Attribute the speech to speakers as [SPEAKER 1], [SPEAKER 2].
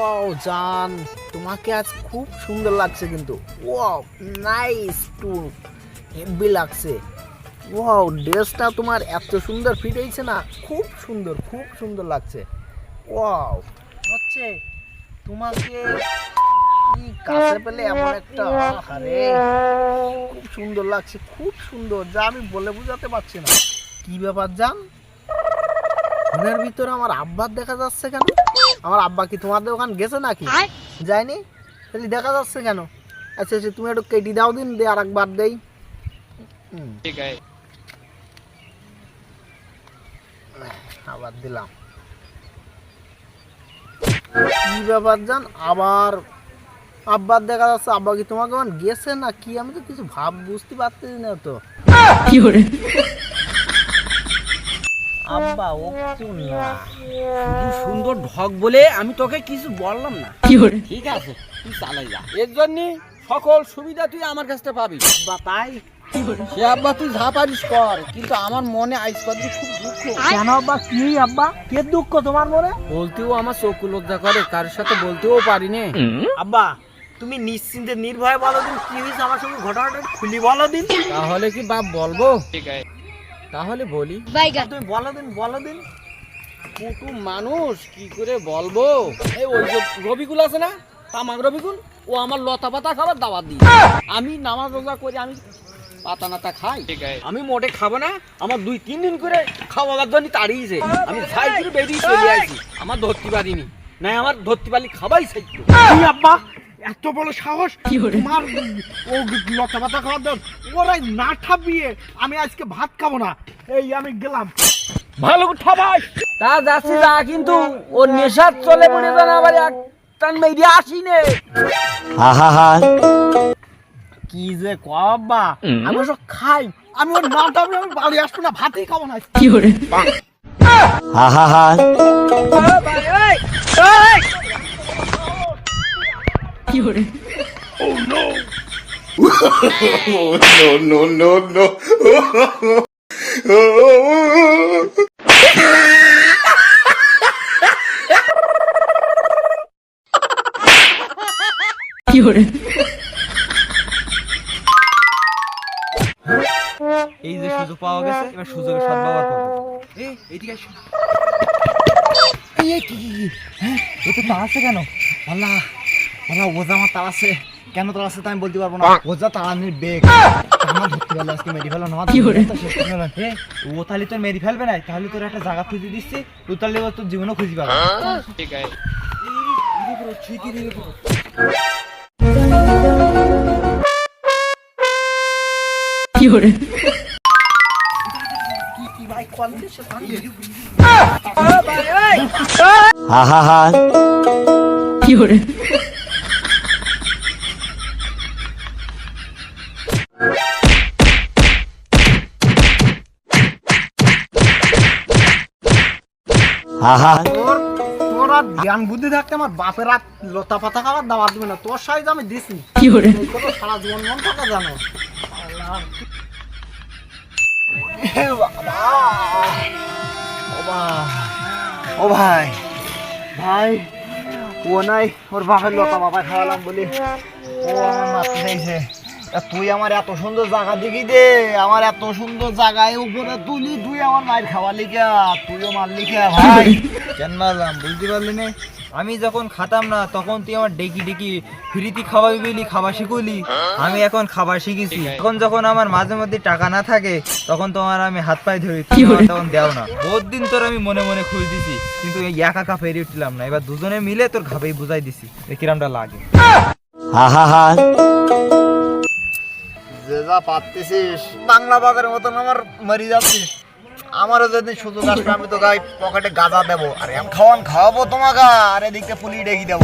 [SPEAKER 1] Wow জান তোমাকে আজ খুব সুন্দর লাগছে কিন্তু। ওয়াও নাইস টু হেভি লাগছে। ওয়াও ড্রেসটা তোমার এত সুন্দর ফিট হয়েছে না, খুব সুন্দর খুব সুন্দর লাগছে। ওয়াও হচ্ছে তোমাকে কি কাছে পেলে এমন একটা আরে খুব সুন্দর লাগছে, খুব সুন্দর। যা আমি বলে বোঝাতে পারছি না। কি ব্যাপার জান ফোনের ভিতরে আমার আব্বার দেখা যাচ্ছে কেন? আমার আব্বা কি তোমাদের ওখানে গেছে নাকি? যায়নি? তাহলে দেখা যাচ্ছে কেন? আচ্ছা আচ্ছা তুমি একটু কেটে দাও দিন দে আর একবার দেই আবার দিলাম। কি ব্যাপার জান? আবার আব্বার দেখা যাচ্ছে আব্বা কি তোমাকে গেছে না কি আমি তো কিছু ভাব বুঝতে পারতেছি না তো কি আব্বা ও কেউ
[SPEAKER 2] শুধু সুন্দর ঢক বলে আমি তোকে কিছু বললাম না। ঠিক আছে তুই চালাই যা। এর জন্য সকল সুবিধা তুই আমার কাছ থেকে পাবি।
[SPEAKER 1] আব্বা তাই?
[SPEAKER 2] সে আব্বা তুই যা কর। কিন্তু আমার মনে আইস পাতি খুব দুঃখ।
[SPEAKER 1] কেন আব্বা? কি আব্বা? কে দুঃখ তোমার মনে?
[SPEAKER 2] বলতেও আমার চোখ লজ্জা করে কার সাথে বলতেও পারিনি
[SPEAKER 1] আব্বা তুমি নিশ্চিন্তে নির্ভয়ে বলো দিন কি হয়েছে আমার সঙ্গে ঘটনাটা খুলি বলো দিন।
[SPEAKER 2] তাহলে কি বাপ বলব?
[SPEAKER 3] ঠিক আছে।
[SPEAKER 2] তাহলে বলি।
[SPEAKER 1] তুমি বলো দিন বলো দিন
[SPEAKER 2] কুটু মানুষ কি করে বলব? এই ওই যে রবিকুল আছে না? তামাক রবিকুল ও আমার লতা পাতা খাবার দাবার দিই আমি নামাজ রোজা করে আমি পাতা নাতা খাই। আমি মোটে খাব না আমার দুই তিন দিন করে খাওয়াবার জন্য তাড়িয়েছে। আমি খাই করে বেরিয়ে চলে আসি আমার ধরতে পারিনি নাই। আমার ধরতে পারলে খাবাই
[SPEAKER 1] সাইতো আব্বা? এত বড় সাহস? তোমার ও লতা পাতা খাওয়ার দর। ওরাই না ঠাপিয়ে আমি আজকে ভাত খাব না। এই আমি গেলাম।
[SPEAKER 2] ভালো করে তা যাচ্ছি যা কিন্তু ও নেশার চলে পড়ে যান আবার এক টান মেরে আসি নে
[SPEAKER 1] কি যে কব্বা আমি ওসব খাই। আমি ওর না ঠাপিয়ে আমি বাড়ি আসব না ভাতই খাব না
[SPEAKER 4] no, no, no, no. no.
[SPEAKER 5] এই যে সুযোগ পাওয়া গেছে এবার সুযোগের সদ্ব্যবহার করব এই এইদিকে। এই, কি? হ্যাঁ, এ তো তাড়াচ্ছে কেন আল্লাহ ওরা ওজা আমার আছে। কেন তাড়াচ্ছে তা আমি বলতে পারব না। ওজা তাড়ানির বেগ। আমার ধরতে পারল আজকে মেরি ফেলো? না। ও তাহলে তোর মেরি ফেলবে না? তাহলে তোর একটা জায়গা খুঁজে দিচ্ছি। তুই তাহলে তোর জীবনও খুঁজে পাবে।
[SPEAKER 3] ঠিক আছে
[SPEAKER 1] কি করে হা হা হা কি করে? সে তোর তোর আর জ্ঞান বুদ্ধি থাকতে আমার বাপের আর লতা পাতা খাবার দাওয়াত দিবে না। তোর সাইজ আমি দিছি। এই কত সারা জীবন মন থাকা জানো। আল্লাহ। এ বাবা। ও ভাই। ভাই। ও নাই ওর বাপের লতা বাবা খাওয়ালাম বলি। ও আমার তুই আমার এত সুন্দর জায়গা দেখি দে আমার এত সুন্দর জায়গায় উপরে তুলি তুই আমার মায়ের খাওয়ালি লিখা তুইও মারলি কে ভাই।
[SPEAKER 5] কেন মারলাম বুঝতে পারলি না? আমি যখন খাতাম না তখন তুই আমার ডেকি ডেকি ফ্রিতে খাওয়াবি বলি খাবার শিখলি। আমি এখন খাবার শিখেছি। এখন যখন আমার মাঝে মধ্যে টাকা না থাকে তখন তোমার আমি হাত পায়ে ধরি। তখন দেও না। বহুত দিন তোর আমি মনে মনে খুঁজ দিছি কিন্তু এই একা একা ফেরে উঠলাম না। এবার দুজনে মিলে তোর ঘাবেই বুঝাই দিছি কিরামটা লাগে।
[SPEAKER 1] যে যা পারতেছিস। বাংলা বাজারের মতন আমার মারি যাচ্ছিস। আমারও যদি সুযোগ আসবে আমি তো গাই পকেটে গাঁজা দেবো। আর এম খাওয়ান খাওয়াবো তোমাকে আর এদিকে পুলি ডেকে দেবো।